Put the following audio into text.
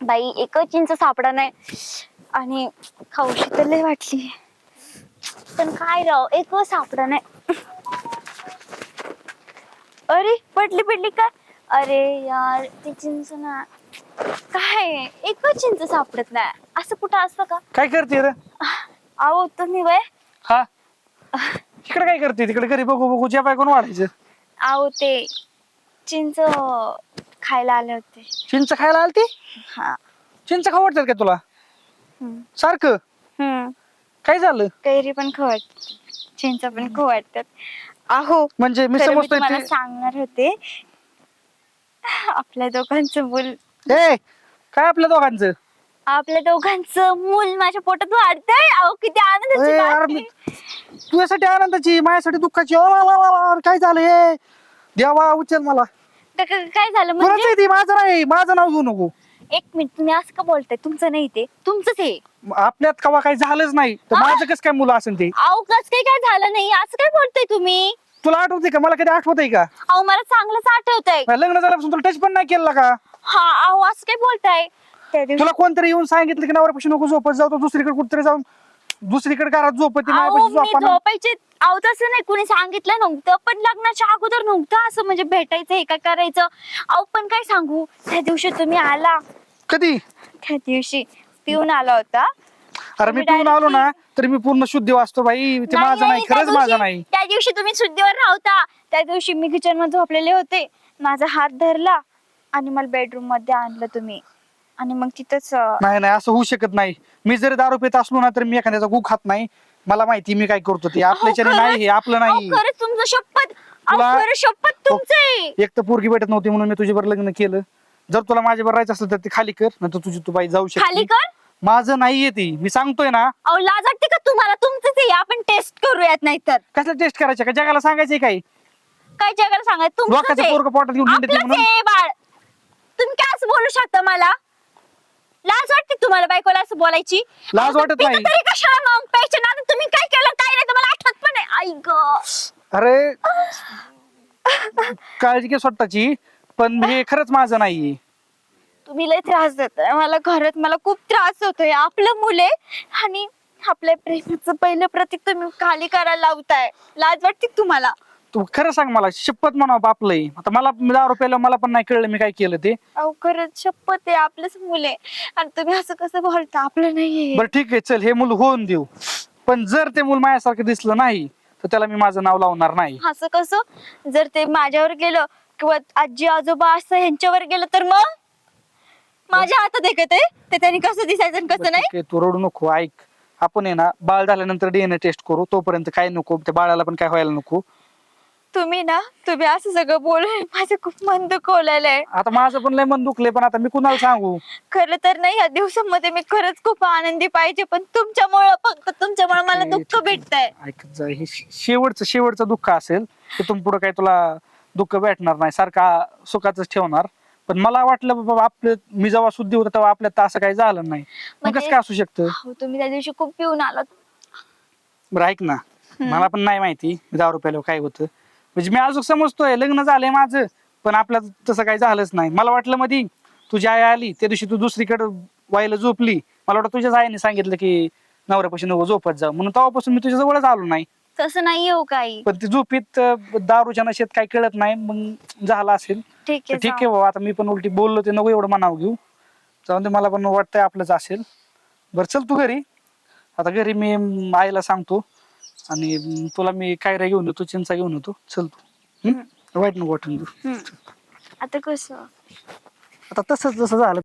बाई एकच चिंच सापडा नाही. आणि खाऊशी तर लय वाटली. पण काय राव एकच सापडा नाही. अरे पडली पडली काय अरे यार ती चिंच ना. काय एकच चिंच सापडत नाही. असं कुठं असतं का? काय करते रे? अहो तुम्ही वय. हा? इकडे काय करते? तिकडे घरी बघू बघू ज्या बायकोन वाढायचं. अहो ते चिंच खायला आले होते. चिंच खायला आलती? हा. चिंच खाऊ वाटतात का तुला? हम्म. सारखं? हम्म. काय झालं? कैरी पण खाऊ वाटतात चिंच पण खाऊ वाटतात अहो म्हणजे मी खरं मी समजतोय तुम्हाला ते सांगणार होते. आपल्या दोघांचं मूल ए काय आपल्या दोघांचं? आपल्या दोघांचं मूल माझ्या पोटात वाढतंय. अहो किती आनंदाची ए, अरे बातमी. मी- तुझ्यासाठी आनंदाची माझ्यासाठी दुःखाची ओ, वा, वा, वा, वा, काय झालं हे? देवा उचल मला. क- क- काय झालं कोणाचं म्हणजे आहे ती? माझं नाही. माझं नाव घेऊ नको. एक मिनिट तुम्ही असं का बोलताय? तुमचं नाही ते. तुमचंच आहे. आपल्यात कवा काही झालंच नाही. तर? माझं कसं काय मुलं असेल ते? अहो कस काही काय झालं नाही? असं काय बोलताय तुम्ही? तुला आठवते का? मला कधी आठवत आहे का? अहो मला चांगलंच आठवतंय. लग्न झाल्यापासून तुला टच पण नाही केला का? हा अहो असं काय बोलताय? त्या दिवशी तुला कोणतरी येऊन सांगितलं की नवऱ्यापाशी नको झोपत जाऊ तो दुसरीकडे कुठतरी जाऊन दुसरीकडे घरात झोपत अहो मी. झोपायचे. अहो तसं नाही कुणी सांगितलं नव्हतं पण लग्नाच्या अगोदर नव्हतं असं म्हणजे भेटायचं हे काय करायचं? अहो पण काय सांगू? त्या दिवशी तुम्ही आला. कधी? त्या दिवशी पिऊन आला होता. अरे मी तुम्ही पिऊन आलो ना तरी मी पूर्ण शुद्धी वाचतो बाई. ते माझं नाही त्या खरंच माझं दिवशी- नाही. त्या दिवशी तुम्ही शुद्धीवर राहता. त्या दिवशी मी किचनमध्ये झोपलेले होते. माझा हात धरला आणि मला बेडरूममध्ये आणलं तुम्ही. आणि मग तिथंच अं, नाही नाही असं होऊ शकत नाही. मी जरी दारू पित असलो ना तर मी एखाद्याचा गु खात नाही. मला माहिती मी काय करतो ते. आपल्याच्याने अहो, नाही हे आपलं अहो, नाही. खरंच तुमचं शपथ अहो, तुला- खरं शपथ तुमचं आहे. एक तर पोरगी भेटत नव्हती म्हणून मी तुझ्यावर लग्न केलं. जर तुला माझ्यावर राहायचं असेल तर ते खाली कर नंतर तुझी तू बाई जाऊ खाली शकते कर? माझं नाहीये ती. मी सांगतोय ना. अहो लाज वाटते का तुम्हाला? तुमचंच आहे. आपण टेस्ट करूयात नाही तर कसलं टेस्ट करायचं? का जगाला सांगायचंय काय? काय जगाला सांगायचं? तुमचंच लोकांचं आहे. पोरगं पोटात घेऊन हिंडते आपलंच म्हणून. आहे बाळ. तुम्ही काय असं बोलू शकता मला? बायकोला असं बोलायची? लाज वाटत पितं नाही. तरी कशाला मग प्यायच्या ना तुम्ही काय केलं? काय नाही तर मला आठवत पण नाही. आई ग. अरे काळजी घे स्वतःची पण हे खरंच माझं नाहीये. तुम्ही लय त्रास देताय. मला घरात मला खूप त्रास होतोय. आपलं मुले आणि आपल्या प्रेमाचं पहिलं प्रतीक तुम्ही खाली करायला लावताय. लाज वाटते का तुम्हाला. तू खरं सांग मला शपथ म्हणावं बापलंय आता मला मी दारू प्यायला मला पण नाही कळलं मी काय केलं ते. अहो खरंच शपथ आहे आपलंच मुले आणि तुम्ही असं कसं बोलता? आपलं नाहीये. बरं ठीक आहे चल हे मूल होऊन देऊ. पण जर ते मूल माझ्यासारखं दिसलं नाही तर त्याला मी माझं नाव लावणार नाही. असं कसं? जर ते माझ्यावर गेलं किंवा आजी आजोबा असं ह्यांच्यावर गेलं तर मग? माझ्या हातात आहे का ते? ते त्यांनी कसं दिसायचं आणि कसं बरं, नाही? ठीक आहे, तू रडू नको ऐक. आपण आहे ना बाळ झाल्यानंतर डीएनए टेस्ट करू तोपर्यंत काय नको त्या बाळाला पण काय व्हायला नको. तुम्ही ना तुम्ही असं सगळं बोलून माझं खूप मन दुखवलेलं आता माझं पण लय मन दुखले पण आता मी कुणाला सांगू? खरं तर नाही या दिवसामध्ये मी खरंच खूप आनंदी पाहिजे पण तुमच्यामुळं फक्त तुमच्यामुळे मला आहे, दुःख ठीक आहे. भेटतंय. ऐकत जा हे शे- शेवटचं शेवटचं दुःख असेल तिथून पुढे काही तुला दुःख भेटणार नाही. सारखा सुखाच ठेवणार. पण मला वाटलं बाबा आपलं मी जेव्हा शुद्धी होतं तेव्हा आपल्यात असं काही झालं नाही. मग म्हणजे- कसं काय असू शकतं? अहो, तुम्ही त्या दिवशी खूप पिऊन आलात. बरं ऐक ना. मला पण नाही माहिती मी दारू प्यायला काय होतं. म्हणजे मी अजून समजतोय लग्न झालंय माझं पण आपलं तसं काही झालंच नाही. मला वाटलं मधी तुझी आई आली त्या दिवशी तू दुसरीकडे व्हायला झोपली. मला वाटतं तुझ्याच आईने सांगितलं की नवऱ्यापाशी नको झोपत जा म्हणून तेव्हापासून मी तुझ्या जवळच आलो नाही. तसं नाही हो काही. पण ती झोपीत अं, दारूच्या नशेत काही कळत नाही. मग झालं असेल. ठीक तर आहे ठीक आहे बाबा आता मी पण उलटी बोललो ते नको एवढं मनाव घेऊ. जाऊन दे मला पण वाटतंय आपलंच असेल. बरं चल तू घरी. आता घरी मी आईला सांगतो. आणि तुला मी कायरा घेऊन येतो चिंचा घेऊन येतो. चल तू? वाईट नको वाटून तू हम्म. आता कसं? आता तसंच जसं झालं